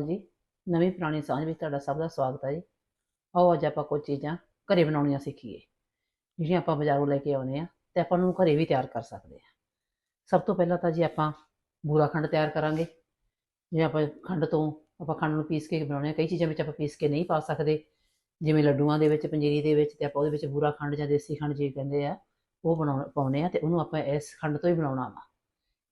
ਜੀ, ਨਵੀਂ ਪੁਰਾਣੀ ਸਾਂਝ ਵਿੱਚ ਤੁਹਾਡਾ ਸਭ ਦਾ ਸਵਾਗਤ ਹੈ ਜੀ। ਆਓ ਅੱਜ ਆਪਾਂ ਕੁਝ ਚੀਜ਼ਾਂ ਘਰੇ ਬਣਾਉਣੀਆਂ ਸਿੱਖੀਏ। ਜਿਹੜੀਆਂ ਆਪਾਂ ਬਾਜ਼ਾਰੋਂ ਲੈ ਕੇ ਆਉਂਦੇ ਆ ਤੇ ਆਪਾਂ ਉਹਨੂੰ ਘਰੇ ਵੀ ਤਿਆਰ ਕਰ ਸਕਦੇ ਆ ਸਭ ਤੋਂ ਪਹਿਲਾਂ ਤਾਂ ਜੀ ਆਪਾਂ ਬੂਰਾ ਖੰਡ ਤਿਆਰ ਕਰਾਂਗੇ। ਜਿਵੇਂ ਆਪਾਂ ਖੰਡ ਤੋਂ ਆਪਾਂ ਖੰਡ ਨੂੰ ਪੀਸ ਕੇ ਬਣਾਉਣੇ ਆ ਕਈ ਚੀਜ਼ਾਂ ਵਿੱਚ ਆਪਾਂ ਪੀਸ ਕੇ ਨਹੀਂ ਪਾ ਸਕਦੇ। ਜਿਵੇਂ ਲੱਡੂਆਂ ਦੇ ਵਿੱਚ, ਪੰਜੀਰੀ ਦੇ ਵਿੱਚ ਤੇ ਆਪਾਂ ਉਹਦੇ ਵਿੱਚ ਬੂਰਾ ਖੰਡ ਜਾਂ ਦੇਸੀ ਖੰਡ ਜੀ ਕਹਿੰਦੇ ਆ, ਉਹ ਬਣਾਉਣਾ ਪਾਉਨੇ ਆ ਤੇ ਉਹਨੂੰ ਆਪਾਂ ਇਸ ਖੰਡ ਤੋਂ ਹੀ ਬਣਾਉਣਾ ਵਾ।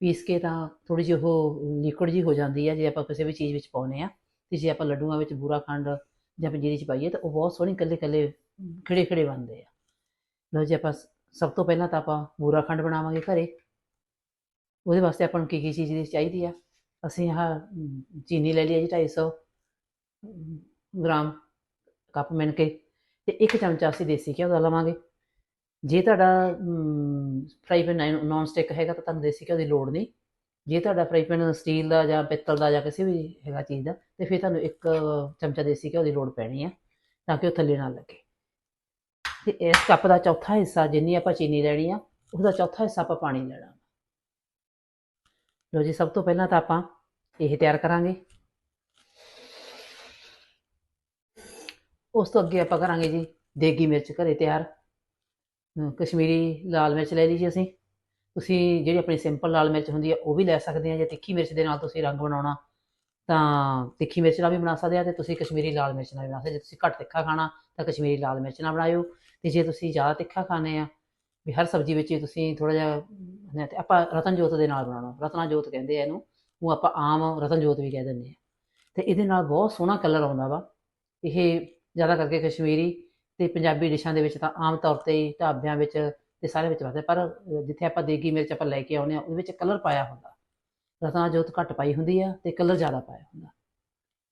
ਪੀਸ ਕੇ ਤਾਂ ਥੋੜੀ ਜਿਹੀ ਉਹ ਲਿਕੁਇਡ ਜੀ ਹੋ ਜਾਂਦੀ ਹੈ ਜੇ ਆਪਾਂ ਕਿਸੇ ਵੀ ਚੀਜ਼ ਵਿੱਚ ਪਾਉਨੇ ਆ ਤੇ ਜੇ ਆਪਾਂ ਲੱਡੂਆਂ ਵਿੱਚ ਬੂਰਾ ਖੰਡ ਜਾਂ ਪੰਜੀਰੀ ਚ ਪਾਈਏ ਤਾਂ ਉਹ ਬਹੁਤ ਸੋਹਣੀ ਕੱਲੇ ਕੱਲੇ ਖਿੜੇ ਖਿੜੇ ਬਣਦੇ ਆ। ਲਓ ਜੀ ਆਪਾਂ ਸਭ ਤੋਂ ਪਹਿਲਾਂ ਤਾਂ ਆਪਾਂ ਬੂਰਾ ਖੰਡ ਬਣਾਵਾਂਗੇ ਘਰੇ। ਉਹਦੇ ਵਾਸਤੇ ਆਪਾਂ ਨੂੰ ਕੀ ਕੀ ਚੀਜ਼ ਦੀ ਚਾਹੀਦੀ ਆ? ਅਸੀਂ ਆਹ ਚੀਨੀ ਲੈ ਲਈ ਜੀ 250 ਅਮ, ਗ੍ਰਾਮ ਕੱਪ ਮਿਣ ਕੇ ਤੇ ਇੱਕ ਚਮਚਾ ਅਸੀਂ ਦੇਸੀ ਘਿਓ ਦਾ ਲਵਾਂਗੇ। ਜੇ ਤੁਹਾਡਾ ਫਰਾਈ ਪੈਨ ਨਾਨ ਸਟਿਕ ਹੈਗਾ ਤਾਂ ਤੁਹਾਨੂੰ ਦੇਸੀ ਘਿਓ ਦੀ ਲੋੜ ਨਹੀਂ। ਜੇ ਤੁਹਾਡਾ ਫਰਾਈ ਪੈਨ ਸਟੀਲ ਦਾ ਜਾਂ ਪਿੱਤਲ ਦਾ ਜਾਂ ਕਿਸੇ ਵੀ ਹੈਗਾ ਚੀਜ਼ ਦਾ, ਤੇ ਫਿਰ ਤੁਹਾਨੂੰ ਇੱਕ ਚਮਚਾ ਦੇਸੀ ਘਿਓ ਦੀ ਲੋੜ ਪੈਣੀ ਆ, ਤਾਂ ਕਿ ਉਹ ਥੱਲੇ ਨਾ ਲੱਗੇ। ਤੇ ਇਸ ਕੱਪ ਦਾ ਚੌਥਾ ਹਿੱਸਾ ਜਿੰਨੀ ਆਪਾਂ ਚੀਨੀ ਲੈਣੀ ਆ, ਉਹਦਾ ਚੌਥਾ ਹਿੱਸਾ ਆਪਾਂ ਪਾਣੀ ਲੈਣਾ। ਲੋ ਜੀ, ਸਭ ਤੋਂ ਪਹਿਲਾਂ ਤਾਂ ਆਪਾਂ ਇਹ ਤਿਆਰ ਕਰਾਂਗੇ। ਉਸ ਤੋਂ ਅੱਗੇ ਆਪਾਂ ਕਰਾਂਗੇ ਜੀ, ਦੇਗੀ ਮਿਰਚ ਘਰੇ ਤਿਆਰ। ਅਮ ਕਸ਼ਮੀਰੀ ਲਾਲ ਮਿਰਚ ਲੈ ਲਈ ਜੀ ਅਸੀਂ। ਤੁਸੀਂ ਜਿਹੜੀ ਆਪਣੀ ਸਿੰਪਲ ਲਾਲ ਮਿਰਚ ਹੁੰਦੀ ਹੈ ਉਹ ਵੀ ਲੈ ਸਕਦੇ ਆ। ਜੇ ਤਿੱਖੀ ਮਿਰਚ ਦੇ ਨਾਲ ਤੁਸੀਂ ਰੰਗ ਬਣਾਉਣਾ ਤਾਂ ਤਿੱਖੀ ਮਿਰਚ ਨਾਲ ਵੀ ਬਣਾ ਸਕਦੇ ਆ ਤੇ ਤੁਸੀਂ ਕਸ਼ਮੀਰੀ ਲਾਲ ਮਿਰਚ ਨਾਲ ਵੀ ਬਣਾ ਸਕਦੇ ਜੇ ਤੁਸੀਂ ਘੱਟ ਤਿੱਖਾ ਖਾਣਾ ਤਾਂ ਕਸ਼ਮੀਰੀ ਲਾਲ ਮਿਰਚ ਨਾਲ ਬਣਾਇਓ। ਤੇ ਜੇ ਤੁਸੀਂ ਜ਼ਿਆਦਾ ਤਿੱਖਾ ਖਾਣੇ ਆ ਵੀ ਹਰ ਸਬਜ਼ੀ ਵਿੱਚ ਹੀ ਤੁਸੀਂ ਥੋੜਾ ਜਿਹਾ ਅਮ, ਤੇ ਆਪਾਂ ਰਤਨ ਜੋਤ ਦੇ ਨਾਲ ਬਣਾਉਣਾ। ਰਤਨਾ ਜੋਤ ਕਹਿੰਦੇ ਆ ਇਹਨੂੰ ਉਹ ਆਪਾਂ ਆਮ ਰਤਨ ਜੋਤ ਵੀ ਕਹਿ ਦਿੰਦੇ ਆ। ਤੇ ਇਹਦੇ ਨਾਲ ਬਹੁਤ ਸੋਹਣਾ ਕਲਰ ਆਉਂਦਾ ਵਾ। ਇਹ ਜ਼ਿਆਦਾ ਕਰਕੇ ਕਸ਼ਮੀਰੀ ਤੇ ਪੰਜਾਬੀ ਡਿਸ਼ਾਂ ਦੇ ਵਿੱਚ ਤਾਂ ਆਮ ਤੌਰ ਤੇ ਹੀ ਢਾਬਿਆਂ ਵਿੱਚ ਤੇ ਸਾਰੇ ਵਿੱਚ ਵਰਤਦੇ ਪਰ ਜਿੱਥੇ ਆਪਾਂ ਦੇਗੀ ਮਿਰਚ ਆਪਾਂ ਲੈ ਕੇ ਆਉਂਦੇ ਆ ਉਹਦੇ ਵਿੱਚ ਕਲਰ ਪਾਇਆ ਹੁੰਦਾ। ਰਤਨਾ ਜੋਤ ਘੱਟ ਪਾਈ ਹੁੰਦੀ ਆ ਤੇ ਕਲਰ ਜ਼ਿਆਦਾ ਪਾਇਆ ਹੁੰਦਾ।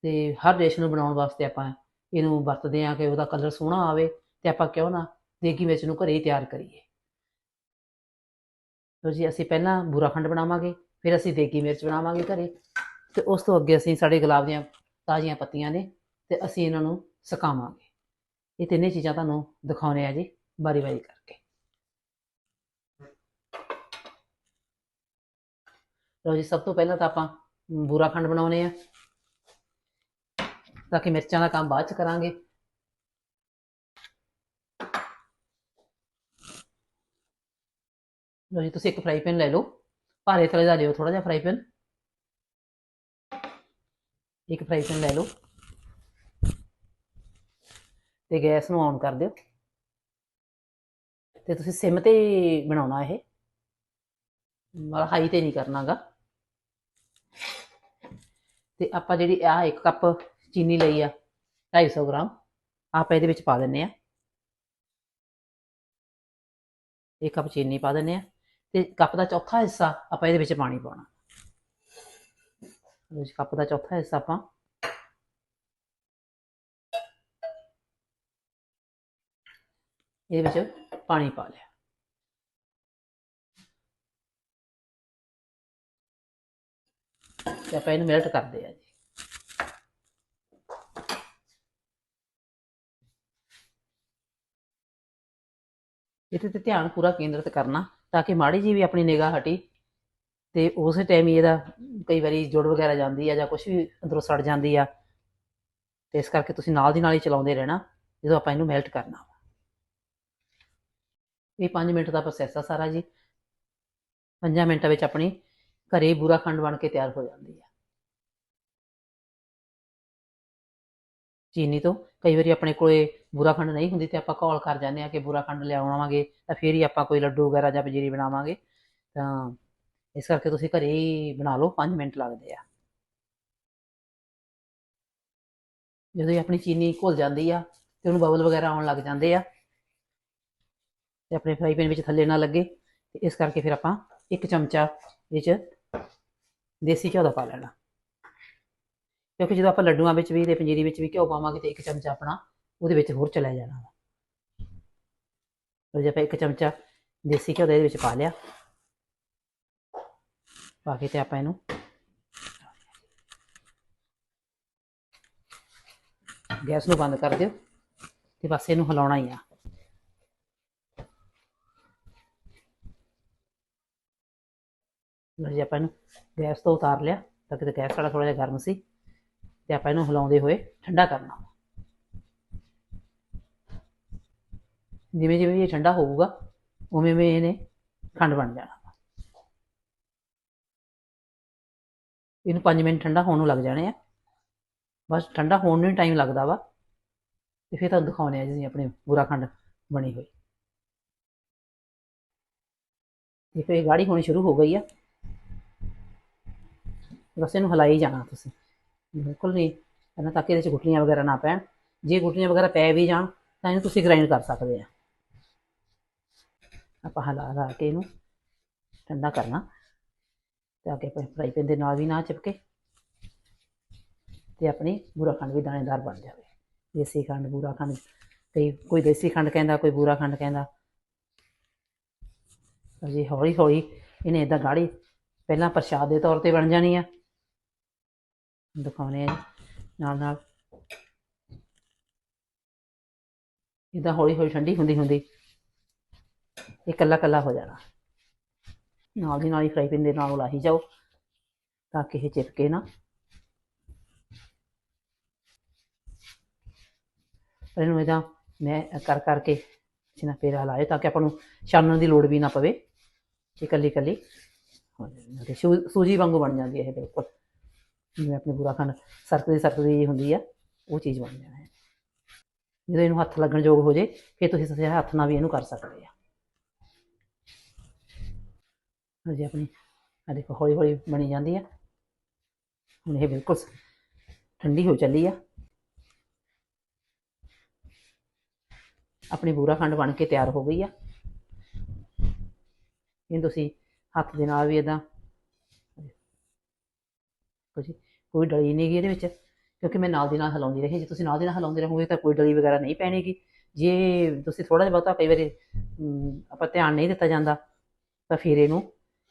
ਤੇ ਹਰ ਡਿਸ਼ ਨੂੰ ਬਣਾਉਣ ਵਾਸਤੇ ਆਪਾਂ ਇਹਨੂੰ ਵਰਤਦੇ ਆ ਕਿ ਉਹਦਾ ਕਲਰ ਸੋਹਣਾ ਆਵੇ ਤੇ ਆਪਾਂ ਕਿਉਂ ਨਾ ਦੇਗੀ ਮਿਰਚ ਨੂੰ ਘਰੇ ਹੀ ਤਿਆਰ ਕਰੀਏ। ਲਓ ਜੀ, ਅਸੀਂ ਪਹਿਲਾਂ ਬੂਰਾ ਖੰਡ ਬਣਾਵਾਂਗੇ, ਫਿਰ ਅਸੀਂ ਦੇਗੀ ਮਿਰਚ ਬਣਾਵਾਂਗੇ ਘਰੇ ਤੇ ਉਸ ਤੋਂ ਅੱਗੇ ਅਸੀਂ ਸਾਡੇ ਗੁਲਾਬ ਦੀਆਂ ਤਾਜ਼ੀਆਂ ਪੱਤੀਆਂ ਨੇ ਤੇ ਅਸੀਂ ਇਹਨਾਂ ਨੂੰ ਸੁਕਾਵਾਂਗੇ। ਇਹ ਤਿੰਨੇ ਚੀਜ਼ਾਂ ਤੁਹਾਨੂੰ ਦਿਖਾਉਣੇ ਆ ਜੀ ਬਾਰੀ ਬਾਰੀ ਕਰਕੇ। ਲਓ ਜੀ, ਸਭ ਤੋਂ ਪਹਿਲਾਂ ਤਾਂ ਆਪਾਂ ਬੂਰਾ ਖੰਡ ਬਣਾਉਣੇ ਆ। ਤਾਂ ਕਿ ਮਿਰਚਾਂ ਦਾ ਕੰਮ ਬਾਅਦ ਚ ਕਰਾਂਗੇ। ਲਓ ਜੀ, ਤੁਸੀਂ ਇੱਕ ਫਰਾਈ ਪੈਨ ਲੈ ਲਓ। ਭਾਰੇ ਤਲੇ ਦਾ ਲਿਓ ਥੋੜਾ ਜਿਹਾ ਫਰਾਈ ਪੈਨ ਇੱਕ ਫਰਾਈ ਪੈਨ ਲੈ ਲਓ। ਤੇ ਗੈਸ ਨੂੰ ਔਨ ਕਰ ਦਿਓ। ਤੇ ਤੁਸੀਂ ਸਿਮ ਤੇ ਬਣਾਉਣਾ ਇਹ। ਮਤਲਬ ਹਾਈ ਤੇ ਨਹੀਂ ਕਰਨਾਗਾ। ਤੇ ਆਪਾਂ ਜਿਹੜੀ ਆ ਇੱਕ ਕੱਪ ਚੀਨੀ ਲਈ ਆ 250 ਗ੍ਰਾਮ, ਆਪਾਂ ਇਹਦੇ ਵਿੱਚ ਪਾ ਦਿੰਨੇ ਆ। ਇੱਕ ਕੱਪ ਚੀਨੀ ਪਾ ਦਿੰਨੇ ਆ। ਤੇ ਕੱਪ ਦਾ ਚੌਥਾ ਹਿੱਸਾ ਆਪਾਂ ਇਹਦੇ ਵਿੱਚ ਪਾਣੀ ਪਾਉਣਾ। ਲਓ ਜੀ ਕੱਪ ਦਾ ਚੌਥਾ ਹਿੱਸਾ ਆਪਾਂ ਇਹਦੇ ਵਿੱਚ ਪਾਣੀ ਪਾ ਲਿਆ। ਤੇ ਆਪਾਂ ਇਹਨੂੰ ਮੈਲਟ ਕਰਦੇ ਆ ਜੀ। ਇਹਦੇ ਤੇ ਧਿਆਨ ਪੂਰਾ ਕੇਂਦਰਿਤ ਕਰਨਾ ਤਾਂ ਕਿ ਮਾੜੀ ਜੀ ਵੀ ਆਪਣੀ ਨਿਗਾਹ ਹਟੀ ਤੇ ਉਸੇ ਟਾਈਮ ਹੀ ਇਹਦਾ ਕਈ ਵਾਰੀ ਜੁੜ ਵਗੈਰਾ ਜਾਂਦੀ ਆ ਜਾਂ ਕੁਝ ਵੀ ਅੰਦਰੋਂ ਸੜ ਜਾਂਦੀ ਆ, ਤੇ ਇਸ ਕਰਕੇ ਤੁਸੀਂ ਨਾਲ ਦੀ ਨਾਲ ਹੀ ਚਲਾਉਂਦੇ ਰਹਿਣਾ ਜਦੋਂ ਆਪਾਂ ਇਹਨੂੰ ਮੈਲਟ ਕਰਨਾ ਇਹ 5 ਮਿੰਟ ਦਾ ਪ੍ਰੋਸੈਸ ਆ ਸਾਰਾ ਜੀ। 5 ਮਿੰਟਾਂ ਵਿੱਚ ਆਪਣੀ ਘਰੇ ਬੂਰਾ ਖੰਡ ਬਣ ਕੇ ਤਿਆਰ ਹੋ ਜਾਂਦੀ ਆ। ਚੀਨੀ ਤੋਂ ਕਈ ਵਾਰੀ ਆਪਣੇ ਕੋਲੇ ਬੂਰਾ ਖੰਡ ਨਹੀਂ ਹੁੰਦੀ ਤੇ ਆਪਾਂ ਕਾਲ ਕਰ ਜਾਂਦੇ ਆ ਕਿ ਬੂਰਾ ਖੰਡ ਲਿਆਉਣਾਵਾਂਗੇ ਤਾਂ ਫਿਰ ਹੀ ਆਪਾਂ ਕੋਈ ਲੱਡੂ ਵਗੈਰਾ ਜਾਂ ਪੰਜੀਰੀ ਬਣਾਵਾਂਗੇ। ਤਾਂ ਇਸ ਕਰਕੇ ਤੁਸੀਂ ਘਰੇ ਹੀ ਬਣਾ ਲਓ 5 ਮਿੰਟ ਲੱਗਦੇ ਆ। ਜਦੋਂ ਆਪਣੀ ਚੀਨੀ ਘੁਲ ਜਾਂਦੀ ਆ ਤੇ ਉਹਨੂੰ ਬਬਲ ਵਗੈਰਾ ਆਉਣ ਲੱਗ ਜਾਂਦੇ ਆ ਤੇ ਆਪਣੇ ਫਰਾਈ ਪੈਨ ਵਿੱਚ ਥੱਲੇ ਨਾ ਲੱਗੇ ਤੇ ਇਸ ਕਰਕੇ ਫਿਰ ਆਪਾਂ ਇੱਕ ਚਮਚਾ ਵਿੱਚ ਦੇਸੀ ਘਿਓ ਦਾ ਪਾ ਲੈਣਾ। ਕਿਉਂਕਿ ਜਦੋਂ ਆਪਾਂ ਲੱਡੂਆਂ ਵਿੱਚ ਵੀ ਤੇ ਪੰਜੀਰੀ ਵਿੱਚ ਵੀ ਘਿਓ ਪਾਵਾਂਗੇ ਤੇ ਇੱਕ ਚਮਚਾ ਆਪਣਾ ਉਹਦੇ ਵਿੱਚ ਹੋਰ ਚਲਾ ਜਾਣਾ। ਵਾ ਲਓ ਜੇ, ਆਪਾਂ ਇੱਕ ਚਮਚਾ ਦੇਸੀ ਘਿਓ ਦਾ ਇਹਦੇ ਵਿੱਚ ਪਾ ਲਿਆ। ਪਾ ਕੇ ਤੇ ਆਪਾਂ ਇਹਨੂੰ ਗੈਸ ਨੂੰ ਬੰਦ ਕਰ ਦਿਓ ਤੇ ਬਸ ਇਹਨੂੰ ਹਿਲਾਉਣਾ ਹੀ ਆ। ਜੇ ਆਪਾਂ ਇਹਨੂੰ ਗੈਸ ਤੋਂ ਉਤਾਰ ਲਿਆ, ਤਾਂ ਕਿਤੇ ਗੈਸ ਸਾਡਾ ਥੋੜਾ ਜਿਹਾ ਗਰਮ ਸੀ। ਤੇ ਆਪਾਂ ਇਹਨੂੰ ਹਿਲਾਉਂਦੇ ਹੋਏ ਠੰਡਾ ਕਰਨਾ। ਜਿਵੇਂ ਜਿਵੇਂ ਇਹ ਠੰਡਾ ਹੋਊਗਾ, ਉਵੇਂ ਉਵੇਂ ਇਹਨੇ ਖੰਡ ਬਣ ਜਾਣਾ। ਇਹਨੂੰ 5 ਮਿੰਟ ਠੰਡਾ ਹੋਣ ਨੂੰ ਲੱਗ ਜਾਣੇ ਆ। ਬਸ ਠੰਡਾ ਹੋਣ ਨੂੰ ਟਾਈਮ ਲੱਗਦਾ ਵਾ। ਤੇ ਫਿਰ ਤੁਹਾਨੂੰ ਦਿਖਾਉਣੇ ਆ ਜੀ ਆਪਣੇ ਬੁਰਾ ਖੰਡ ਬਣੀ ਹੋਈ। ਦੇਖੋ, ਇਹ ਗਾੜੀ ਹੋਣੀ ਸ਼ੁਰੂ ਹੋ ਗਈ ਆ। ਬਸ ਇਹਨੂੰ ਹਿਲਾਈ ਜਾਣਾ ਤੁਸੀਂ। ਬਿਲਕੁਲ ਨਹੀਂ ਇਹਨਾਂ ਤੱਕ ਇਹਦੇ ਚ ਗੁਟਲੀਆਂ ਵਗੈਰਾ ਨਾ ਪੈਣ। ਜੇ ਗੁਟਲੀਆਂ ਵਗੈਰਾ ਪੈ ਵੀ ਜਾਣ, ਤਾਂ ਇਹਨੂੰ ਤੁਸੀਂ ਗ੍ਰਾਈਂਡ ਕਰ ਸਕਦੇ ਆ। ਆਪਾਂ ਹਲਾ ਹਿਲਾ ਕੇ ਇਹਨੂੰ ਠੰਡਾ ਕਰਨਾ। ਤਾਂ ਕਿ ਆਪਣੇ ਫਰਾਈ ਪੈਨ ਦੇ ਨਾਲ ਵੀ ਨਾ ਚਿਪਕੇ। ਤੇ ਆਪਣੀ ਬੂਰਾ ਖੰਡ ਵੀ ਦਾਣੇਦਾਰ ਬਣ ਜਾਵੇ। ਦੇਸੀ ਖੰਡ, ਬੂਰਾ ਖੰਡ। ਕਈ ਕੋਈ ਦੇਸੀ ਖੰਡ ਕਹਿੰਦਾ, ਕੋਈ ਬੂਰਾ ਖੰਡ ਕਹਿੰਦਾ। ਜੀ ਹੌਲੀ ਹੌਲੀ ਇਹਨੇ ਇਦਾਂ ਗਾੜੀ। ਪਹਿਲਾਂ ਪ੍ਰਸ਼ਾਦ ਦੇ ਤੌਰ ਤੇ ਬਣ ਜਾਣੀ ਆ। ਦਿਖਾਉਣੇ ਆ ਜੀ, ਨਾਲ ਨਾਲ। ਇਦਾਂ ਹੌਲੀ ਹੌਲੀ ਠੰਡੀ ਹੁੰਦੀ ਹੁੰਦੀ, ਇਹ ਕੱਲਾ ਕੱਲਾ ਹੋ ਜਾਣਾ। ਨਾਲ ਦੀ ਨਾਲ ਹੀ ਫਰਾਈ ਪੈਨ ਦੇ ਨਾਲ ਲਾਹੀ ਜਾਓ, ਤਾਂ ਕਿ ਇਹ ਚਿਪਕੇ ਨਾ। ਪਰ ਇਹਨੂੰ ਇਹਦਾ ਮੈਂ ਕਰ ਕਰਕੇ ਜਿਨਾ ਫੇਰ ਲਾਇਓ ਤਾਂ ਕਿ ਆਪਾਂ ਨੂੰ ਛਾਨਣ ਦੀ ਲੋੜ ਵੀ ਨਾ ਪਵੇ। ਇਹ ਕੱਲੀ ਕੱਲੀ ਹੋ ਜਾਂਦੀ ਸੂ- ਸੂਜੀ ਵਾਂਗੂ ਬਣ ਜਾਂਦੀ ਹੈ ਇਹ ਬਿਲਕੁਲ। ਜਿਵੇਂ ਆਪਣੇ ਬੁਰਾ ਖੰਡ ਸਰਕਦੀ ਸਰਕਦੀ ਜਿਹੀ ਹੁੰਦੀ ਆ, ਉਹ ਚੀਜ਼ ਬਣ ਜਾਣਾ ਹੈ। ਜਦੋਂ ਇਹਨੂੰ ਹੱਥ ਲੱਗਣ ਯੋਗ ਹੋ ਜੇ, ਫਿਰ ਤੁਸੀਂ ਸੱਜੇ ਹੱਥ ਨਾਲ ਵੀ ਇਹਨੂੰ ਕਰ ਸਕਦੇ ਆ। ਹਾਂਜੀ ਆਪਣੀ ਆ ਦੇਖੋ ਹੌਲੀ ਹੌਲੀ ਬਣੀ ਜਾਂਦੀ ਆ। ਹੁਣ ਇਹ ਬਿਲਕੁਲ ਠੰਡੀ ਹੋ ਚੱਲੀ ਆ। ਆਪਣੀ ਬੂਰਾ ਖੰਡ ਬਣ ਕੇ ਤਿਆਰ ਹੋ ਗਈ ਆ। ਇਹਨੂੰ ਤੁਸੀਂ ਹੱਥ ਦੇ ਨਾਲ ਵੀ ਇਦਾਂ ਜੀ। ਕੋਈ ਡਲੀ ਨਹੀਂ ਇਹਦੇ ਵਿੱਚ, ਕਿਉਂਕਿ ਮੈਂ ਨਾਲ ਦੀ ਨਾਲ ਹਿਲਾਉਂਦੀ ਰਹੀ ਜੇ ਤੁਸੀਂ ਨਾਲ ਦੀ ਨਾਲ ਹਿਲਾਉਂਦੇ ਰਹੋਗੇ ਤਾਂ ਕੋਈ ਡਲੀ ਵਗੈਰਾ ਨਹੀਂ ਪੈਣੇਗੀ। ਜੇ ਤੁਸੀਂ ਥੋੜਾ ਜਿਹਾ ਬਹੁਤਾ ਕਈ ਵਾਰੀ ਆਪਾਂ ਧਿਆਨ ਨਹੀਂ ਦਿੱਤਾ ਜਾਂਦਾ, ਤਾਂ ਫਿਰ ਇਹਨੂੰ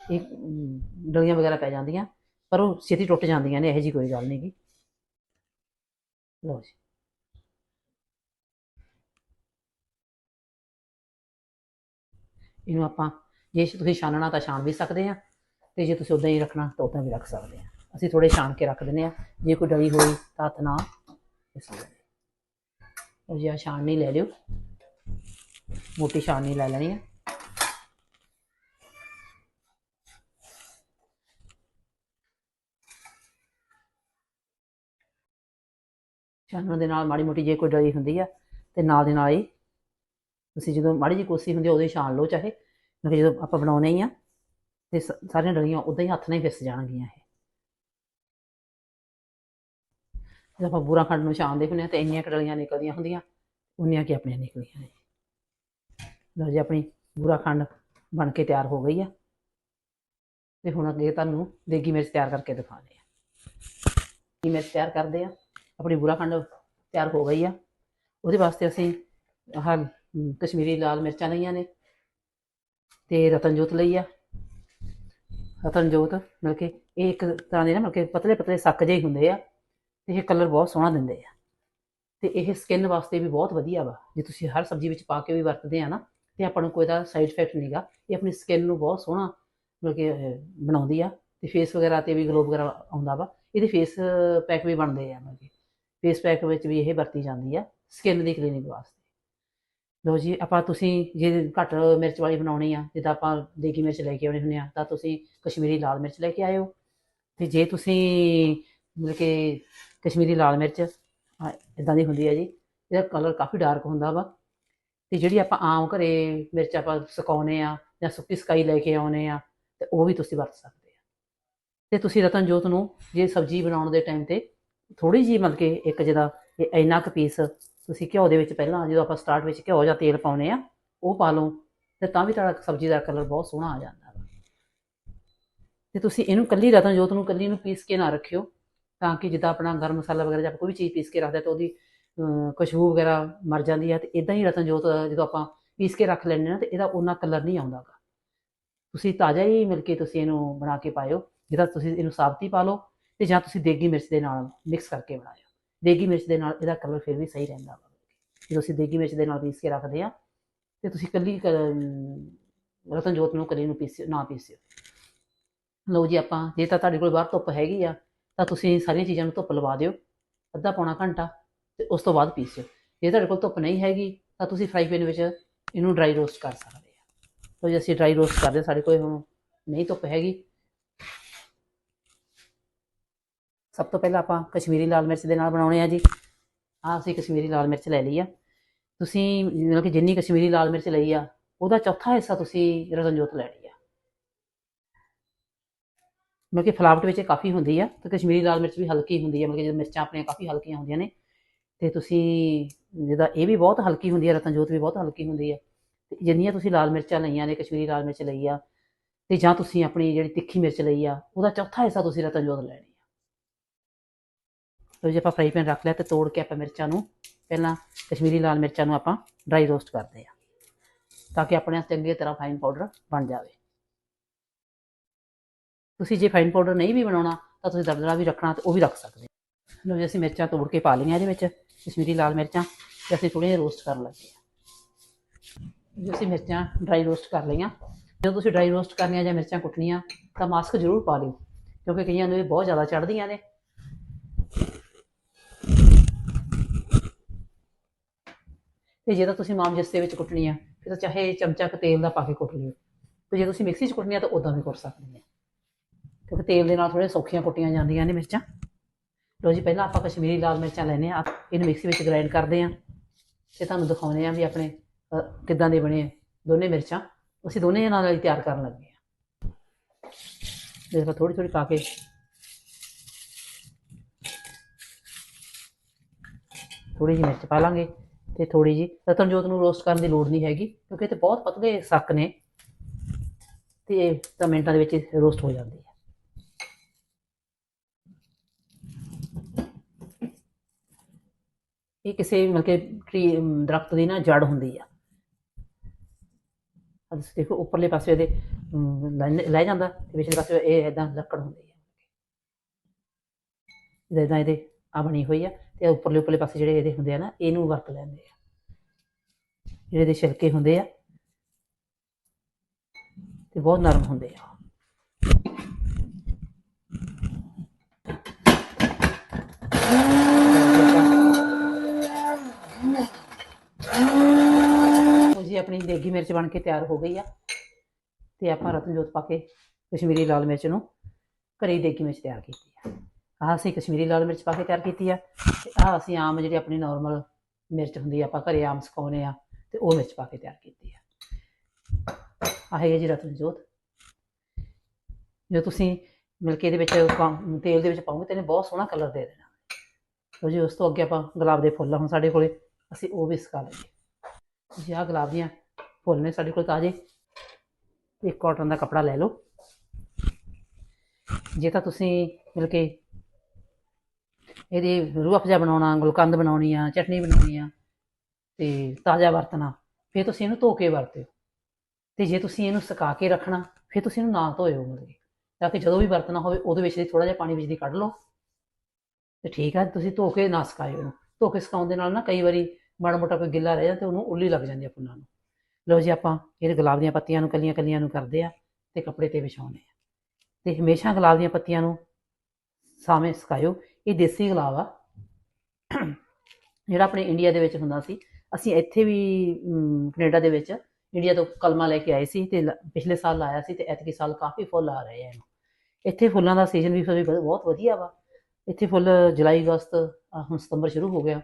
ਇਹ ਡਲੀਆਂ ਵਗੈਰਾ ਪੈ ਜਾਂਦੀਆਂ, ਪਰ ਉਹ ਛੇਤੀ ਟੁੱਟ ਜਾਂਦੀਆਂ ਨੇ, ਇਹੋ ਜੀ ਕੋਈ ਗੱਲ ਨਹੀਂ ਗੀ। ਲਓ ਜੀ। ਇਹਨੂੰ ਆਪਾਂ, ਜੇ ਤੁਸੀਂ ਛਾਨਣਾ ਤਾਂ ਛਾਨ ਵੀ ਸਕਦੇ ਆ ਤੇ ਜੇ ਤੁਸੀਂ ਉਦਾਂ ਹੀ ਰੱਖਣਾ ਤਾਂ ਉਦਾਂ ਵੀ ਰੱਖ ਸਕਦੇ ਆ ਅਸੀਂ ਥੋੜੇ ਛਾਣ ਕੇ ਰੱਖ ਦਿੰਦੇ ਆ ਜੇ ਕੋਈ ਡਲੀ ਹੋਈ ਤਾਂ ਹੱਥ ਨਾ ਇਸ ਲਈ ਉਹ ਜਿਹਾ ਛਾਣਨੀ ਲੈ ਲਿਓ। ਮੋਟੀ ਛਾਣਨੀ ਲੈ ਲੈਣੀ ਆ ਛਾਣਨ ਦੇ ਨਾਲ ਮਾੜੀ ਮੋਟੀ ਜੇ ਕੋਈ ਡਲੀ ਹੁੰਦੀ ਆ ਤੇ ਨਾਲ ਦੇ ਨਾਲ ਹੀ ਤੁਸੀਂ ਜਦੋਂ ਮਾੜੀ ਜੀ ਕੋਸੀ ਹੁੰਦੀ ਆ, ਉਦੋਂ ਹੀ ਛਾਣ ਲਓ ਚਾਹੇ। ਕਿਉਂਕਿ ਜਦੋਂ ਆਪਾਂ ਬਣਾਉਣੇ ਹੀ ਆ, ਤੇ ਸਾਰੀਆਂ ਡਲੀਆਂ ਉਦਾਂ ਹੀ ਹੱਥ ਨਾਲ ਹੀ ਫਿਸ ਜਾਣਗੀਆਂ ਇਹ। ਜਦੋਂ ਆਪਾਂ ਬੂਰਾ ਖੰਡ ਨੂੰ ਛਾਣਦੇ ਹੁੰਦੇ ਆ ਤੇ ਇੰਨੀਆਂ ਕੁ ਨਿਕਲਦੀਆਂ ਹੁੰਦੀਆਂ ਉਨੀਆਂ ਕਿ ਆਪਣੀਆਂ ਨਿਕਲੀਆਂ ਨੇ। ਲਓ ਜੀ, ਆਪਣੀ ਬੂਰਾ ਖੰਡ ਬਣ ਕੇ ਤਿਆਰ ਹੋ ਗਈ ਆ। ਤੇ ਹੁਣ ਅੱਗੇ ਤੁਹਾਨੂੰ ਦੇਗੀ ਮਿਰਚ ਤਿਆਰ ਕਰਕੇ ਦਿਖਾਉਂਦੇ ਆ ਕੀ ਮਿਰਚ ਤਿਆਰ ਕਰਦੇ ਆ ਆਪਣੀ ਬੂਰਾ ਖੰਡ ਤਿਆਰ ਹੋ ਗਈ ਆ। ਉਹਦੇ ਵਾਸਤੇ ਅਸੀਂ ਆਹ ਕਸ਼ਮੀਰੀ ਲਾਲ ਮਿਰਚਾਂ ਲਈਆਂ ਨੇ ਤੇ ਰਤਨਜੋਤ ਲਈ ਆ। ਰਤਨਜੋਤ ਮਿਲ ਕੇ ਇਹ ਇੱਕ ਤਰ੍ਹਾਂ ਦੇ ਨਾ ਮਿਲ ਕੇ ਪਤਲੇ ਪਤਲੇ ਸੱਕ ਜਿਹੇ ਹੁੰਦੇ ਆ। ਤੇ ਇਹ ਕਲਰ ਬਹੁਤ ਸੋਹਣਾ ਦਿੰਦੇ ਆ। ਤੇ ਇਹ ਸਕਿਨ ਵਾਸਤੇ ਵੀ ਬਹੁਤ ਵਧੀਆ ਵਾ। ਜੇ ਤੁਸੀਂ ਹਰ ਸਬਜ਼ੀ ਵਿੱਚ ਪਾ ਕੇ ਵੀ ਵਰਤਦੇ ਆ ਨਾ, ਤੇ ਆਪਾਂ ਨੂੰ ਕੋਈ ਦਾ ਸਾਈਡ ਇਫੈਕਟ ਨਹੀਂਗਾ ਇਹ ਆਪਣੀ ਸਕਿਨ ਨੂੰ ਬਹੁਤ ਸੋਹਣਾ ਮਿਲ ਕੇ ਬਣਾਉਂਦੀ ਆ। ਤੇ ਫੇਸ ਵਗੈਰਾ ਤੇ ਵੀ ਗਲੋ ਵਗੈਰਾ ਆਉਂਦਾ ਵਾ। ਇਹਦੇ ਫੇਸ ਪੈਕ ਵੀ ਬਣਦੇ ਆ ਮਤਲਬ ਕਿ। ਫੇਸ ਪੈਕ ਵਿੱਚ ਵੀ ਇਹ ਵਰਤੀ ਜਾਂਦੀ ਆ ਸਕਿਨ ਦੀ ਕਲੀਨਿੰਗ ਵਾਸਤੇ। ਲਓ ਜੀ, ਆਪਾਂ ਤੁਸੀਂ ਜੇ ਘੱਟ ਮਿਰਚ ਵਾਲੀ ਬਣਾਉਣੀ ਆ, ਜਿੱਦਾਂ ਆਪਾਂ ਦੇਗੀ ਮਿਰਚ ਲੈ ਕੇ ਆਉਣੇ ਹੁੰਦੇ ਆ, ਤਾਂ ਤੁਸੀਂ ਕਸ਼ਮੀਰੀ ਲਾਲ ਮਿਰਚ ਲੈ ਕੇ ਆਇਓ। ਤੇ ਜੇ ਤੁਸੀਂ ਮਤਲਬ ਕਿ ਕਸ਼ਮੀਰੀ ਲਾਲ ਮਿਰਚ ਇਦਾਂ ਦੀ ਹੁੰਦੀ ਹੈ ਜੀ। ਇਹਦਾ ਕਲਰ ਕਾਫੀ ਡਾਰਕ ਹੁੰਦਾ ਵਾ। ਤੇ ਜਿਹੜੀ ਆਪਾਂ ਆਮ ਘਰੇ ਮਿਰਚ ਆਪਾਂ ਸੁਕਾਉਨੇ ਆ ਜਾਂ ਸੁੱਕੀ ਸਕਾਈ ਲੈ ਕੇ ਆਉਨੇ ਆ, ਤੇ ਉਹ ਵੀ ਤੁਸੀਂ ਵਰਤ ਸਕਦੇ ਆ। ਤੇ ਤੁਸੀਂ ਰਤਨਜੋਤ ਨੂੰ ਜੇ ਸਬਜ਼ੀ ਬਣਾਉਣ ਦੇ ਟਾਈਮ ਤੇ ਥੋੜੀ ਜਿਹੀ ਮਤਲਬ ਕਿ ਇੱਕ ਜਿਹੜਾ ਇਹ ਇੰਨਾ ਕੁ ਪੀਸ ਤੁਸੀਂ ਘਿਓ ਦੇ ਵਿੱਚ ਪਹਿਲਾਂ ਜਦੋਂ ਆਪਾਂ ਸਟਾਰਟ ਵਿੱਚ ਘਿਓ ਜਾਂ ਤੇਲ ਪਾਉਨੇ ਆ, ਉਹ ਪਾ ਲਓ, ਤੇ ਤਾਂ ਵੀ ਤੁਹਾਡਾ ਸਬਜ਼ੀ ਦਾ ਕਲਰ ਬਹੁਤ ਸੋਹਣਾ ਆ ਜਾਂਦਾ ਵਾ। ਤੇ ਤੁਸੀਂ ਇਹਨੂੰ ਕੱਲੀ ਰਤਨਜੋਤ ਨੂੰ ਕੱਲੀ ਨੂੰ ਪੀਸ ਕੇ ਨਾ ਰੱਖਿਓ? ਤਾਂ ਕਿ ਜਿੱਦਾਂ ਆਪਣਾ ਗਰਮ ਮਸਾਲਾ ਵਗੈਰਾ ਜਾਂ ਕੋਈ ਵੀ ਚੀਜ਼ ਪੀਸ ਕੇ ਰੱਖਦੇ ਤਾਂ ਉਹਦੀ ਖੁਸ਼ਬੂ ਵਗੈਰਾ ਮਰ ਜਾਂਦੀ ਹੈ ਤੇ ਇਦਾਂ ਹੀ ਰਤਨਜੋਤ ਜਦੋਂ ਆਪਾਂ ਪੀਸ ਕੇ ਰੱਖ ਲੈਂਦੇ ਨਾ ਤੇ ਇਹਦਾ ਉਹਨਾਂ ਕਲਰ ਨਹੀਂ ਆਉਂਦਾਗਾ ਤੁਸੀਂ ਤਾਜ਼ਾ ਹੀ ਮਿਲ ਕੇ ਤੁਸੀਂ ਇਹਨੂੰ ਬਣਾ ਕੇ ਪਾਇਓ ਜਿਹਦਾ ਤੁਸੀਂ ਇਹਨੂੰ ਸਾਬਤੀ ਪਾ ਲਓ ਤੇ ਜਾਂ ਤੁਸੀਂ ਦੇਗੀ ਮਿਰਚ ਦੇ ਨਾਲ ਮਿਕਸ ਕਰਕੇ ਬਣਾਇਓ। ਦੇਗੀ ਮਿਰਚ ਦੇ ਨਾਲ ਇਹਦਾ ਕਲਰ ਫਿਰ ਵੀ ਸਹੀ ਰਹਿੰਦਾ ਵਾ। ਜਦੋਂ ਅਸੀਂ ਦੇਗੀ ਮਿਰਚ ਦੇ ਨਾਲ ਪੀਸ ਕੇ ਰੱਖਦੇ ਆ ਤੇ ਤੁਸੀਂ ਕੱਲੀ ਕ- ਅਮ, ਰਤਨਜੋਤ ਨੂੰ ਕੱਲੀ ਨੂੰ ਪੀਸਿਓ ਨਾ ਪੀਸਿਓ। ਲਓ ਜੀ ਆਪਾਂ ਜੇ ਤਾਂ ਤੁਹਾਡੇ ਕੋਲ ਬਾਹਰ ਧੁੱਪ ਹੈਗੀ ਆ ਤਾਂ ਤੁਸੀਂ ਸਾਰੀਆਂ ਚੀਜ਼ਾਂ ਨੂੰ ਧੁੱਪ ਲਵਾ ਦਿਓ, ਅੱਧਾ ਪੌਣਾ ਘੰਟਾ ਤੇ ਉਸ ਤੋਂ ਬਾਅਦ ਪੀਸਿਓ ਜੇ ਤੁਹਾਡੇ ਕੋਲ ਧੁੱਪ ਨਹੀਂ ਹੈਗੀ ਤਾਂ ਤੁਸੀਂ ਫਰਾਈ ਪੈਨ ਵਿੱਚ ਇਹਨੂੰ ਡਰਾਈ ਰੋਸਟ ਕਰ ਸਕਦੇ ਆ। ਤੋ ਜੇ, ਅਸੀਂ ਡਰਾਈ ਰੋਸਟ ਕਰਦੇ ਸਾਡੇ ਕੋਲ ਹੁਣ ਨਹੀਂ ਧੁੱਪ ਹੈਗੀ। ਸਭ ਤੋਂ ਪਹਿਲਾਂ ਆਪਾਂ ਕਸ਼ਮੀਰੀ ਲਾਲ ਮਿਰਚ ਦੇ ਨਾਲ ਬਣਾਉਣੇ ਆ ਜੀ। ਆਹ ਅਸੀਂ ਕਸ਼ਮੀਰੀ ਲਾਲ ਮਿਰਚ ਲੈ ਲਈ ਆ। ਤੁਸੀਂ ਮਤਲਬ ਕਿ ਜਿੰਨੀ ਕਸ਼ਮੀਰੀ ਲਾਲ ਮਿਰਚ ਲਈ ਆ, ਉਹਦਾ ਚੌਥਾ ਹਿੱਸਾ ਤੁਸੀਂ ਰਤਨਜੋਤ ਲੈਣੀ ਆ ਮਤਲਬ ਕਿ ਫਲਾਵਟ ਵਿੱਚ ਇਹ ਕਾਫੀ ਹੁੰਦੀ ਆ ਤੇ ਕਸ਼ਮੀਰੀ ਲਾਲ ਮਿਰਚ ਵੀ ਹਲਕੀ ਹੁੰਦੀ ਆ, ਮਤਲਬ ਕਿ ਜਦੋਂ ਮਿਰਚਾਂ ਆਪਣੀਆਂ ਕਾਫੀ ਹਲਕੀਆਂ ਹੁੰਦੀਆਂ ਨੇ ਤੇ ਤੁਸੀਂ ਜਿਹਦਾ ਇਹ ਵੀ ਬਹੁਤ ਹਲਕੀ ਹੁੰਦੀ ਆ, ਰਤਨਜੋਤ ਵੀ ਬਹੁਤ ਹਲਕੀ ਹੁੰਦੀ ਆ। ਤੇ ਜਿੰਨੀਆਂ ਤੁਸੀਂ ਲਾਲ ਮਿਰਚਾਂ ਲਈਆਂ ਨੇ, ਕਸ਼ਮੀਰੀ ਲਾਲ ਮਿਰਚ ਲਈ ਆ ਤੇ ਜਾਂ ਤੁਸੀਂ ਆਪਣੀ ਜਿਹੜੀ ਤਿੱਖੀ ਮਿਰਚ ਲਈ ਆ, ਉਹਦਾ ਚੌਥਾ ਹਿੱਸਾ ਤੁਸੀਂ ਰਤਨਜੋਤ ਲੈਣੀ ਆ। ਤੋ ਜੇ, ਆਪਾਂ ਫਰਾਈ ਪੈਨ ਰੱਖ ਲਿਆ ਤੇ ਤੋੜ ਕੇ ਆਪਾਂ ਮਿਰਚਾਂ ਨੂੰ ਪਹਿਲਾਂ ਕਸ਼ਮੀਰੀ ਲਾਲ ਮਿਰਚਾਂ ਨੂੰ ਆਪਾਂ ਡਰਾਈ ਰੋਸਟ ਕਰਦੇ ਆ ਤਾਂ ਕਿ ਆਪਣੇ ਚੰਗੇ ਤਰ੍ਹਾਂ ਫਾਈਨ ਪਾਊਡਰ ਬਣ ਜਾਵੇ। ਤੁਸੀਂ ਜੇ ਫਾਈਨ ਪਾਊਡਰ ਨਹੀਂ ਵੀ ਬਣਾਉਣਾ, ਤਾਂ ਤੁਸੀਂ ਦਰਦਰਾ ਵੀ ਰੱਖਣਾ ਤੇ ਉਹ ਵੀ ਰੱਖ ਸਕਦੇ ਲਓ ਜੀ, ਅਸੀਂ ਮਿਰਚਾਂ ਤੋੜ ਕੇ ਪਾ ਲਈਆਂ ਇਹਦੇ ਵਿੱਚ, ਕਸ਼ਮੀਰੀ ਲਾਲ ਮਿਰਚਾਂ, ਤੇ ਅਸੀਂ ਥੋੜ੍ਹੀਆਂ ਰੋਸਟ ਕਰਨ ਲੱਗੇ ਆ ਜੋ, ਅਸੀਂ ਮਿਰਚਾਂ ਡਰਾਈ ਰੋਸਟ ਕਰ ਲਈਆਂ। ਜਦੋਂ ਤੁਸੀਂ ਡਰਾਈ ਰੋਸਟ ਕਰਨੀਆਂ ਜਾਂ ਮਿਰਚਾਂ ਕੁੱਟਣੀਆਂ, ਤਾਂ ਮਾਸਕ ਜ਼ਰੂਰ ਪਾ ਲਿਓ, ਕਿਉਂਕਿ ਕਈਆਂ ਨੂੰ ਇਹ ਬਹੁਤ ਜ਼ਿਆਦਾ ਚੜ੍ਹਦੀਆਂ ਨੇ। ਤੇ ਜੇ ਤਾਂ ਤੁਸੀਂ ਮਾਮ ਜਸਤੇ ਵਿੱਚ ਕੁੱਟਣੀ ਆ, ਫਿਰ ਤਾਂ ਚਾਹੇ ਚਮਚਾ ਕੁ ਤੇਲ ਦਾ ਪਾ ਕੇ ਕੁੱਟ ਲਿਓ। ਤੇ ਜੇ ਤੁਸੀਂ ਮਿਕਸੀ 'ਚ ਕੁੱਟਣੀ ਆ, ਤਾਂ ਉਦਾਂ ਵੀ ਕੁੱਟ ਸਕਦੇ ਆ। ਕਿਉਂਕਿ ਤੇਲ ਦੇ ਨਾਲ ਥੋੜੇ ਸੌਖੀਆਂ ਕੁੱਟੀਆਂ ਜਾਂਦੀਆਂ ਨੇ ਮਿਰਚਾਂ। ਲੋ ਜੀ, ਪਹਿਲਾਂ ਆਪਾਂ ਕਸ਼ਮੀਰੀ ਲਾਲ ਮਿਰਚਾਂ ਲੈਨੇ ਆ ਇਹਨੂੰ ਮਿਕਸੀ ਵਿੱਚ ਗ੍ਰਾਈਂਡ ਕਰਦੇ ਆ ਤੇ ਤੁਹਾਨੂੰ ਦਿਖਾਉਂਦੇ ਆ ਵੀ ਆਪਣੇ ਕਿੱਦਾਂ ਦੇ ਬਣੇ ਦੋਨੇ ਮਿਰਚਾਂ। ਅਸੀਂ ਦੋਨੇ ਨਾਲ ਤਿਆਰ ਕਰਨ ਲੱਗੇ ਆ ਦੇਖੋ ਥੋੜੀ ਥੋੜੀ ਪਾ ਕੇ ਥੋੜੀ ਜਿਹੀ ਮਿਰਚ ਪਾ ਲਾਂਗੇ ਤੇ ਥੋੜੀ ਜਿਹੀ ਰਤਨਜੋਤ ਨੂੰ ਰੋਸਟ ਕਰਨ ਦੀ ਲੋੜ ਨਹੀਂ ਹੈਗੀ, ਕਿਉਂਕਿ ਇਹ ਤੇ ਬਹੁਤ ਪਤਲੇ ਸੱਕ ਨੇ ਤੇ ਤਾਂ ਮਿੰਟਾਂ ਦੇ ਵਿੱਚ ਰੋਸਟ ਹੋ ਜਾਂਦੀ ਹੈ। ਇਹ ਕਿਸੇ ਮਤਲਬ ਕਿ ਟਰੀ ਦਰਖਤ ਦੀ ਨਾ ਜੜ ਹੁੰਦੀ ਆ। ਆਹ ਤੁਸੀਂ ਦੇਖੋ, ਉੱਪਰਲੇ ਪਾਸੇ ਇਹਦੇ ਲੈ- ਲੈ ਜਾਂਦਾ ਤੇ ਵਿਚਲੇ ਪਾਸੇ ਇਹ ਇਦਾਂ ਲੱਕੜ ਹੁੰਦੀ ਆ। ਜਿੱਦਾਂ ਇਹਦੇ ਆ ਬਣੀ ਹੋਈ ਆ ਤੇ ਉੱਪਰਲੇ ਉੱਪਰਲੇ ਪਾਸੇ ਜਿਹੜੇ ਇਹਦੇ ਹੁੰਦੇ ਆ ਨਾ, ਇਹਨੂੰ ਵਰਤ ਲੈਂਦੇ ਆ। ਜਿਹੜੇ ਇਹਦੇ ਛਿਲਕੇ ਹੁੰਦੇ ਆ, ਤੇ ਬਹੁਤ ਨਰਮ ਹੁੰਦੇ ਆ ਲਓ ਜੀ ਆਪਣੀ ਦੇਗੀ ਮਿਰਚ ਬਣ ਕੇ ਤਿਆਰ ਹੋ ਗਈ ਆ। ਤੇ ਆਪਾਂ ਰਤਨਜੋਤ ਪਾ ਕੇ ਕਸ਼ਮੀਰੀ ਲਾਲ ਮਿਰਚ ਨੂੰ ਘਰੇ ਦੇਗੀ ਮਿਰਚ ਤਿਆਰ ਕੀਤੀ ਆ। ਆਹ ਅਸੀਂ ਕਸ਼ਮੀਰੀ ਲਾਲ ਮਿਰਚ ਪਾ ਕੇ ਤਿਆਰ ਕੀਤੀ ਆ ਤੇ ਆਹ ਅਸੀਂ ਆਮ ਜਿਹੜੀ ਆਪਣੀ ਨਾਰਮਲ ਮਿਰਚ ਹੁੰਦੀ ਆ, ਆਪਾਂ ਘਰੇ ਆਮ ਸੁਕਾਉਂਦੇ ਆ ਤੇ ਉਹ ਮਿਰਚ ਪਾ ਕੇ ਤਿਆਰ ਕੀਤੀ ਆ। ਆਹ ਹੈ ਜੀ ਰਤਨਜੋਤ ਜੋ ਤੁਸੀਂ ਮਿਲਕੇ ਦੇ ਵਿੱਚ ਪਾ- ਤੇਲ ਦੇ ਵਿੱਚ ਪਾਉਂਗੇ ਤੇ ਇਹਨੇ ਬਹੁਤ ਸੋਹਣਾ ਕਲਰ ਦੇ ਦੇਣਾ। ਲਓ ਜੀ, ਉਸ ਤੋਂ ਅੱਗੇ ਆਪਾਂ ਗੁਲਾਬ ਦੇ ਫੁੱਲ ਹੁਣ ਸਾਡੇ ਕੋਲੇ, ਅਸੀਂ ਉਹ ਵੀ ਸੁਕਾ ਲਈਏ। ਜੀ ਆਹ ਗੁਲਾਬ ਦੀਆਂ ਫੁੱਲ ਨੇ ਸਾਡੇ ਕੋਲ ਤਾਜ਼ੇ। ਇੱਕ ਕਾਟਨ ਦਾ ਕੱਪੜਾ ਲੈ ਲਓ। ਜੇ ਤਾਂ ਤੁਸੀਂ ਮਿਲ ਕੇ ਇਹਦੀ ਰੂਹ ਅਫਜ਼ਾ ਬਣਾਉਣਾ, ਗੁਲਕੰਦ ਬਣਾਉਣੀ ਆ ਚਟਨੀ ਬਣਾਉਣੀ ਆ ਤੇ ਤਾਜ਼ਾ ਵਰਤਣਾ, ਫਿਰ ਤੁਸੀਂ ਇਹਨੂੰ ਧੋ ਕੇ ਵਰਤਿਓ। ਤੇ ਜੇ ਤੁਸੀਂ ਇਹਨੂੰ ਸੁਕਾ ਕੇ ਰੱਖਣਾ, ਫਿਰ ਤੁਸੀਂ ਇਹਨੂੰ ਨਾ ਧੋਇਓ ਮਤਲਬ ਕਿ। ਤਾਂ ਕਿ ਜਦੋਂ ਵੀ ਵਰਤਣਾ ਹੋਵੇ, ਉਹਦੇ ਵਿੱਚ ਦੀ ਥੋੜਾ ਜਿਹਾ ਪਾਣੀ ਵਿੱਚ ਦੀ ਕੱਢ ਲਓ। ਤੇ ਠੀਕ ਆ, ਤੁਸੀਂ ਧੋ ਕੇ ਨਾ ਸੁਕਾਇਓ ਇਹਨੂੰ। ਧੋ ਕੇ ਸੁਕਾਉਣ ਦੇ ਨਾਲ ਨਾ ਕਈ ਵਾਰੀ ਮਾੜਾ ਮੋਟਾ ਕੋਈ ਗਿੱਲਾ ਰਹਿ ਜਾਂਦਾ ਤੇ ਉਹਨੂੰ ਉੱਲੀ ਲੱਗ ਜਾਂਦੀ ਆ ਫੁੱਲਾਂ ਨੂੰ। ਲਓ ਜੀ ਆਪਾਂ ਇਹ ਗੁਲਾਬ ਦੀਆਂ ਪੱਤੀਆਂ ਨੂੰ ਕੱਲੀਆਂ ਕੱਲੀਆਂ ਨੂੰ ਕਰਦੇ ਆ ਤੇ ਕੱਪੜੇ ਤੇ ਵਿਛਾਉਂਦੇ ਆ। ਤੇ ਹਮੇਸ਼ਾ ਗੁਲਾਬ ਦੀਆਂ ਪੱਤੀਆਂ ਨੂੰ ਸਾਵੇਂ ਸੁਕਾਇਓ। ਇਹ ਦੇਸੀ ਗੁਲਾਬ ਆ। ਜਿਹੜਾ ਆਪਣੇ ਇੰਡੀਆ ਦੇ ਵਿੱਚ ਹੁੰਦਾ ਸੀ ਅਸੀਂ ਇੱਥੇ ਵੀ ਅਮ, ਕੈਨੇਡਾ ਦੇ ਵਿੱਚ ਇੰਡੀਆ ਤੋਂ ਕਲਮਾ ਲੈ ਕੇ ਆਏ ਸੀ ਤੇ ਪਿਛਲੇ ਸਾਲ ਲਾਇਆ ਸੀ ਤੇ ਐਤਕੀ ਸਾਲ ਕਾਫੀ ਫੁੱਲ ਆ ਰਹੇ ਆ ਇਹਨੂੰ। ਇੱਥੇ ਫੁੱਲਾਂ ਦਾ ਸੀਜ਼ਨ ਵੀ ਫਿਰ ਬਹੁਤ ਵਧੀਆ ਵਾ। ਇੱਥੇ ਫੁੱਲ ਜੁਲਾਈ ਅਗਸਤ ਹੁਣ ਸਤੰਬਰ ਸ਼ੁਰੂ ਹੋ ਗਿਆ।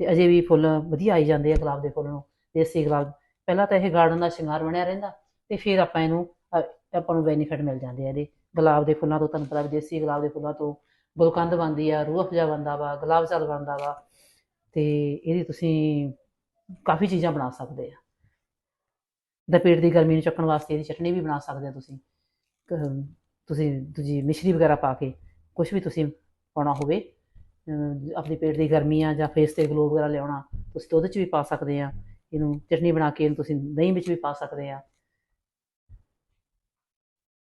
ਤੇ ਅਜੇ ਵੀ ਫੁੱਲ ਵਧੀਆ ਆਈ ਜਾਂਦੇ ਆ ਗੁਲਾਬ ਦੇ ਫੁੱਲ ਨੂੰ, ਦੇਸੀ ਗੁਲਾਬ। ਪਹਿਲਾਂ ਤਾਂ ਇਹ ਗਾਰਡਨ ਦਾ ਸ਼ਿੰਗਾਰ ਬਣਿਆ ਰਹਿੰਦਾ ਤੇ ਫਿਰ ਆਪਾਂ ਇਹਨੂੰ ਆਪਾਂ ਨੂੰ ਬੈਨੀਫਿਟ ਮਿਲ ਜਾਂਦੇ ਆ ਇਹਦੇ। ਗੁਲਾਬ ਦੇ ਫੁੱਲਾਂ ਤੋਂ, ਤੁਹਾਨੂੰ ਪਤਾ ਵੀ ਦੇਸੀ ਗੁਲਾਬ ਦੇ ਫੁੱਲਾਂ ਤੋਂ ਗੁਲਕੰਦ ਬਣਦੀ ਆ, ਰੂਹ ਅਫਜ਼ਾ ਬਣਦਾ ਵਾ, ਗੁਲਾਬ ਜਲ ਬਣਦਾ ਵਾ ਤੇ ਇਹਦੀ ਤੁਸੀਂ ਕਾਫੀ ਚੀਜ਼ਾਂ ਬਣਾ ਸਕਦੇ ਆ। ਦਾ ਪੇਟ ਦੀ ਗਰਮੀ ਨੂੰ ਚੱਕਣ ਵਾਸਤੇ ਇਹਦੀ ਚਟਨੀ ਵੀ ਬਣਾ ਸਕਦੇ ਆ ਤੁਸੀਂ। ਤੁਸੀਂ ਦੂਜੀ ਮਿਸ਼ਰੀ ਵਗੈਰਾ ਪਾ ਕੇ ਕੁਝ ਵੀ ਤੁਸੀਂ ਪਾਉਣਾ ਹੋਵੇ ਆਪਣੇ ਪੇਟ ਦੀ ਗਰਮੀ ਆ ਜਾਂ ਫੇਸ ਤੇ ਗਲੋ ਵਗੈਰਾ ਲਿਆਉਣਾ, ਤੁਸੀਂ ਦੁੱਧ 'ਚ ਵੀ ਪਾ ਸਕਦੇ ਆ। ਇਹਨੂੰ ਚਟਨੀ ਬਣਾ ਕੇ ਇਹਨੂੰ ਤੁਸੀਂ ਦਹੀਂ ਵਿੱਚ ਵੀ ਪਾ ਸਕਦੇ ਆ।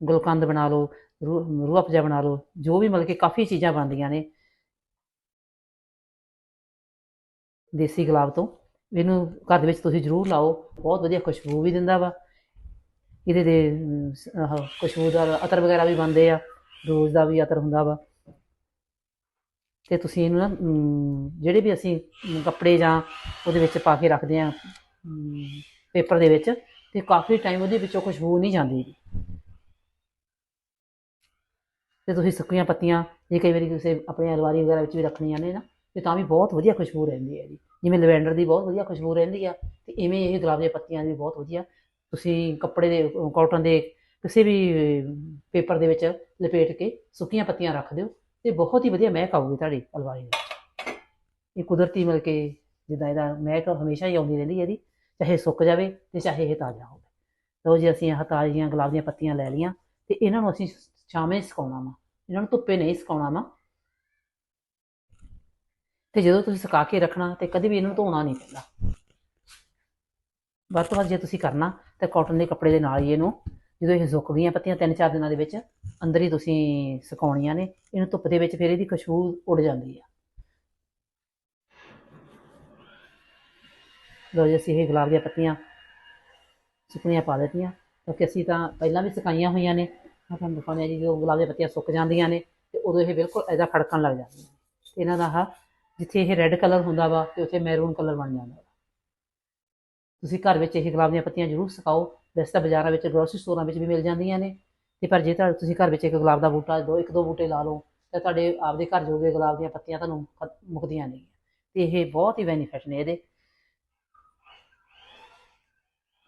ਗੁਲਕੰਦ ਬਣਾ ਲਓ ਰੂਹ ਰੂਹ ਅਫਜ਼ਾ ਬਣਾ ਲਓ, ਜੋ ਵੀ ਮਤਲਬ ਕਿ ਕਾਫੀ ਚੀਜ਼ਾਂ ਬਣਦੀਆਂ ਨੇ। ਦੇਸੀ ਗੁਲਾਬ ਤੋਂ। ਇਹਨੂੰ ਘਰ ਦੇ ਵਿੱਚ ਤੁਸੀਂ ਜ਼ਰੂਰ ਲਾਓ, ਬਹੁਤ ਵਧੀਆ ਖੁਸ਼ਬੂ ਵੀ ਦਿੰਦਾ ਵਾ। ਇਹਦੇ ਦੇ ਖੁਸ਼ਬੂਦਾਰ ਅਤਰ ਵਗੈਰਾ ਵੀ ਬਣਦੇ ਆ, ਰੋਜ਼ ਦਾ ਵੀ ਅਤਰ ਹੁੰਦਾ ਵਾ। ਤੇ ਤੁਸੀਂ ਇਹਨੂੰ ਨਾ ਜਿਹੜੇ ਵੀ ਅਸੀਂ ਕੱਪੜੇ ਜਾਂ ਉਹਦੇ ਵਿੱਚ ਪਾ ਕੇ ਰੱਖਦੇ ਆ ਪੇਪਰ ਦੇ ਵਿੱਚ, ਤੇ ਕਾਫੀ ਟਾਈਮ ਉਹਦੇ ਵਿੱਚੋਂ ਖੁਸ਼ਬੂ ਨਹੀਂ ਜਾਂਦੀ। ਗੀ। ਤੇ ਤੁਸੀਂ ਸੁੱਕੀਆਂ ਪੱਤੀਆਂ ਜੇ ਕਈ ਵਾਰੀ ਤੁਸੀਂ ਆਪਣੇ ਅਲਮਾਰੀ ਵਗੈਰਾ ਵਿੱਚ ਵੀ ਰੱਖਣੀਆਂ ਨੇ ਨਾ, ਤੇ ਤਾਂ ਵੀ ਬਹੁਤ ਵਧੀਆ ਖੁਸ਼ਬੂ ਰਹਿੰਦੀ ਹੈ ਜੀ ਜਿਵੇਂ ਲਵੈਂਡਰ ਦੀ ਬਹੁਤ ਵਧੀਆ ਖੁਸ਼ਬੂ ਰਹਿੰਦੀ ਆ, ਤੇ ਇਵੇਂ ਇਹ ਗੁਲਾਬ ਦੀਆਂ ਪੱਤੀਆਂ ਦੀ ਬਹੁਤ ਵਧੀਆ। ਤੁਸੀਂ ਕੱਪੜੇ ਦੇ ਕਾਟਨ ਦੇ ਕਿਸੇ ਵੀ ਪੇਪਰ ਦੇ ਵਿੱਚ ਲਪੇਟ ਕੇ ਸੁੱਕੀਆਂ ਪੱਤੀਆਂ ਰੱਖ ਦਿਓ। ਤੇ ਬਹੁਤ ਹੀ ਵਧੀਆ ਮਹਿਕ ਆਊਗੀ ਤੁਹਾਡੀ ਅਲਮਾਰੀ ਦੇ। ਇਹ ਕੁਦਰਤੀ ਮਿਲ ਕੇ ਜਿੱਦਾਂ ਇਹਦਾ ਮਹਿਕ ਹਮੇਸ਼ਾ ਹੀ ਆਉਂਦੀ ਰਹਿੰਦੀ ਹੈ ਇਹਦੀ, ਚਾਹੇ ਸੁੱਕ ਜਾਵੇ ਤੇ ਚਾਹੇ ਇਹ ਤਾਜ਼ਾ ਹੋਵੇ। ਲਓ ਜੀ, ਅਸੀਂ ਆਹ ਤਾਜ਼ੀਆਂ ਗੁਲਾਬ ਦੀਆਂ ਪੱਤੀਆਂ ਲੈ ਲਈਆਂ ਤੇ ਇਹਨਾਂ ਨੂੰ ਅਸੀਂ ਛਾਵੇਂ ਸੁਕਾਉਣਾ ਵਾ। ਇਹਨਾਂ ਨੂੰ ਧੁੱਪੇ ਨਹੀਂ ਸੁਕਾਉਣਾ ਵਾ। ਤੇ ਜਦੋਂ ਤੁਸੀਂ ਸੁਕਾ ਕੇ ਰੱਖਣਾ ਤੇ ਕਦੇ ਵੀ ਇਹਨੂੰ ਧੋਣਾ ਨਹੀਂ ਪੈਂਦਾ। ਵੱਧ ਤੋਂ ਵੱਧ ਜੇ ਤੁਸੀਂ ਕਰਨਾ ਤਾਂ ਕਾਟਨ ਦੇ ਕੱਪੜੇ ਦੇ ਨਾਲ ਹੀ ਇਹਨੂੰ ਜਦੋਂ ਇਹ ਸੁੱਕ ਗਈਆਂ ਪੱਤੀਆਂ ਤਿੰਨ ਚਾਰ ਦਿਨਾਂ ਦੇ ਵਿੱਚ, ਅੰਦਰ ਹੀ ਤੁਸੀਂ ਸੁਕਾਉਣੀਆਂ ਨੇ, ਇਹਨੂੰ ਧੁੱਪ ਦੇ ਵਿੱਚ ਫਿਰ ਇਹਦੀ ਖੁਸ਼ਬੂ ਉੱਡ ਜਾਂਦੀ ਆ। ਲੋ ਜੀ, ਅਸੀਂ ਇਹ ਗੁਲਾਬ ਦੀਆਂ ਪੱਤੀਆਂ ਸੁੱਕਣੀਆਂ ਪਾ ਦਿੱਤੀਆਂ, ਕਿਉਂਕਿ ਅਸੀਂ ਤਾਂ ਪਹਿਲਾਂ ਵੀ ਸੁਕਾਈਆਂ ਹੋਈਆਂ ਨੇ। ਆ ਤੁਹਾਨੂੰ ਦਿਖਾਉਂਦੇ ਆ ਜੀ, ਜਦੋਂ ਗੁਲਾਬ ਦੀਆਂ ਪੱਤੀਆਂ ਸੁੱਕ ਜਾਂਦੀਆਂ ਨੇ, ਤੇ ਉਦੋਂ ਇਹ ਬਿਲਕੁਲ ਇਹਦਾ ਫੜਕਣ ਲੱਗ ਜਾਂਦੀਆਂ ਤੇ ਇਹਨਾਂ ਦਾ ਆਹ, ਜਿੱਥੇ ਇਹ ਰੈੱਡ ਕਲਰ ਹੁੰਦਾ ਵਾ, ਤੇ ਉੱਥੇ ਮੈਰੂਨ ਕਲਰ ਬਣ ਜਾਂਦਾ ਵਾ। ਤੁਸੀਂ ਘਰ ਵਿੱਚ ਇਹ ਗੁਲਾਬ ਦੀਆਂ ਪੱਤੀਆਂ ਜ਼ਰੂਰ ਸੁਕਾਓ। ਵੈਸੇ ਤਾਂ ਬਾਜ਼ਾਰਾਂ ਵਿੱਚ ਗਰੋਸਰੀ ਸਟੋਰਾਂ ਵਿੱਚ ਵੀ ਮਿਲ ਜਾਂਦੀਆਂ ਨੇ। ਤੇ ਪਰ ਜੇ ਤਾਂ ਤੁਸੀਂ ਘਰ ਵਿੱਚ ਇੱਕ ਗੁਲਾਬ ਦਾ ਬੂਟਾ ਦੋ, ਇੱਕ ਦੋ ਬੂਟੇ ਲਾ ਲਓ, ਤਾਂ ਤੁਹਾਡੇ ਆਪਦੇ ਘਰ ਜੋਗੇ ਗੁਲਾਬ ਦੀਆਂ ਪੱਤੀਆਂ ਤੁਹਾਨੂੰ ਖਤ- ਮੁੱਕਦੀਆਂ ਨਹੀਂ। ਤੇ ਇਹ ਬਹੁਤ ਹੀ ਬੈਨੀਫਿਟ ਨੇ ਇਹਦੇ।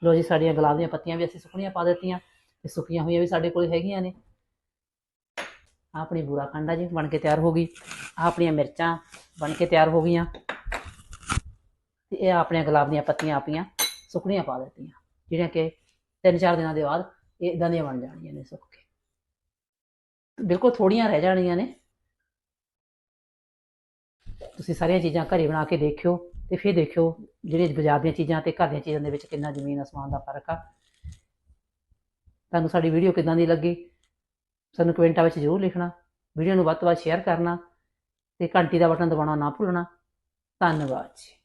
ਲੋ ਜੀ, ਸਾਡੀਆਂ ਗੁਲਾਬ ਦੀਆਂ ਪੱਤੀਆਂ ਵੀ ਅਸੀਂ ਸੁੱਕਣੀਆਂ ਪਾ ਦਿੱਤੀਆਂ, ਤੇ ਸੁੱਕੀਆਂ ਹੋਈਆਂ ਵੀ ਸਾਡੇ ਕੋਲ ਹੈਗੀਆਂ ਨੇ। ਆਹ ਆਪਣੀ ਬੂਰਾ ਕਾਂਡਾ ਜੀ, ਬਣ ਕੇ ਤਿਆਰ ਹੋ ਗਈ। ਆਹ ਆਪਣੀਆਂ ਮਿਰਚਾਂ ਬਣ ਕੇ ਤਿਆਰ ਹੋ ਗਈਆਂ। ਤੇ ਇਹ ਆਪਣੀਆਂ ਗੁਲਾਬ ਦੀਆਂ ਪੱਤੀਆਂ ਆਪੀਆਂ ਸੁੱਕਣੀਆਂ ਪਾ ਦਿੱਤੀਆਂ, ਜਿਹੜੀਆਂ ਕਿ ਤਿੰਨ ਚਾਰ ਦਿਨਾਂ ਦੇ ਬਾਅਦ ਇਹ ਇਦਾਂ ਦੀਆਂ ਬਣ ਜਾਣੀਆਂ ਨੇ ਸੁੱਕ ਕੇ। ਬਿਲਕੁਲ ਥੋੜੀਆਂ ਰਹਿ ਜਾਣੀਆਂ ਨੇ। ਤੁਸੀਂ ਸਾਰੀਆਂ ਚੀਜ਼ਾਂ ਘਰੇ ਬਣਾ ਕੇ ਦੇਖਿਓ ਤੇ ਫਿਰ ਦੇਖਿਓ ਜਿਹੜੇ ਬਾਜ਼ਾਰ ਦੀਆਂ ਚੀਜ਼ਾਂ ਤੇ ਘਰ ਦੀਆਂ ਚੀਜ਼ਾਂ ਦੇ ਵਿੱਚ ਕਿੰਨਾ ਜ਼ਮੀਨ ਅਸਮਾਨ ਦਾ ਫ਼ਰਕ ਆ। ਤੁਹਾਨੂੰ ਸਾਡੀ ਵੀਡੀਓ ਕਿਦਾਂ ਦੀ ਲੱਗੀ? ਸਾਨੂੰ ਕਮੈਂਟਾਂ ਵਿੱਚ ਜ਼ਰੂਰ ਲਿਖਣਾ। ਵੀਡੀਓ ਨੂੰ ਵੱਧ ਤੋਂ ਵੱਧ ਸ਼ੇਅਰ ਕਰਨਾ ਤੇ ਘੰਟੀ ਦਾ ਬਟਨ ਦਬਾਉਣਾ ਨਾ ਭੁੱਲਣਾ। ਧੰਨਵਾਦ ਜੀ।